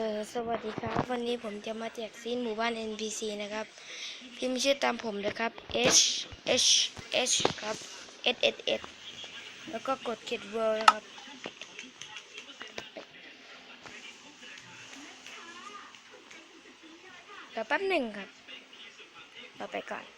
อสวัสดีครับ วันนี้ผมจะมาแจกซีนหมู่บ้าน NPC นะครับ พิมพ์ชื่อตามผมนะครับ H H H ครับ S S S แล้วก็กด Get World นะครับ เดี๋ยวแป๊บหนึ่งครับเราไปก่อน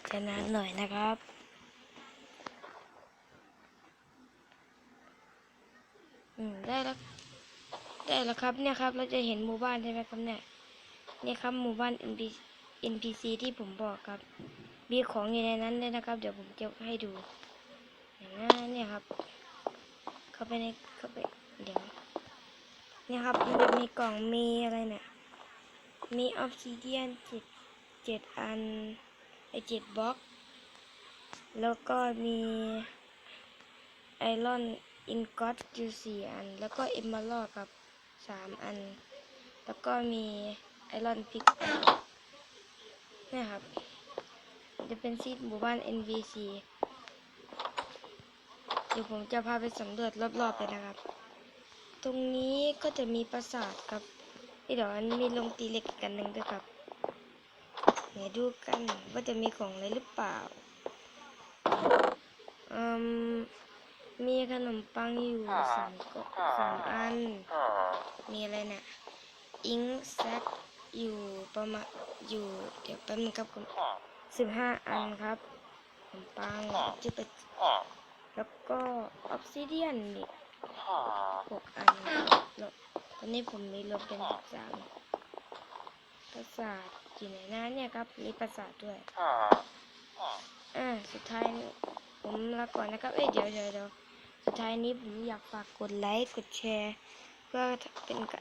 จจะนานหน่อยนะครับอืมได้แล้วได้แล้วครับเนี่ยครับ เราจะเห็นหมู่บ้านใช่ไหมครับเนี่ยเนี่ยครับหมู่บ้าน NPC NPC ที่ผมบอกครับ มีของอยู่ในนั้นด้วยนะครับ เดี๋ยวผมจะให้ดูอย่นั้นเนี่ยครับ เข้าไปในเข้าไปเดี๋ยวเนี่ยครับมันจะมีกล่องมีอะไรเนี่ยมีออฟซิเดียนเจ็ดเจ็ดอัน ไอเจ็ดบล็อก แล้วก็มีไอรอนอินก็ตอยู่สี่อัน แล้วก็เอมเมอรัลครับสามอัน แล้วก็มีไอรอนพิกนี่ครับ จะเป็นซีดหมู่บ้าน NVC เดี๋ยวผมจะพาไปสำรวจรอบๆไปนะครับ ตรงนี้ก็จะมีปราสาทครับเดี๋ยวอันมีลงตีเหล็กกกันหนึ่งด้วยครับ ไหนดูกันว่าจะมีของอะไรหรือเปล่าอืมมีขนมปังอยู่สามกสามอัน มีอะไรเนี่ยอิงแซกอยู่ประมาณอยู่เดี๋ยวแป๊บนึงครับผมสิบห้าอันครับขนมปังจะไปแล้วก็ออฟซิเดียนอีกหกอันแล้วตอนนี้ผมมีรวมเป็นสิบสามปราสาทอยู่ไหนนะเนี่ยครับมีปราสาทด้วยอ่าสุดท้ายนี้ผมลาก่อนนะครับ เอ้ยเดี๋ยวเดี๋ยวเดี๋ยวสุดท้ายนี้ผมอยากฝากกดไลค์กดแชร์ เพื่อเป็นกะ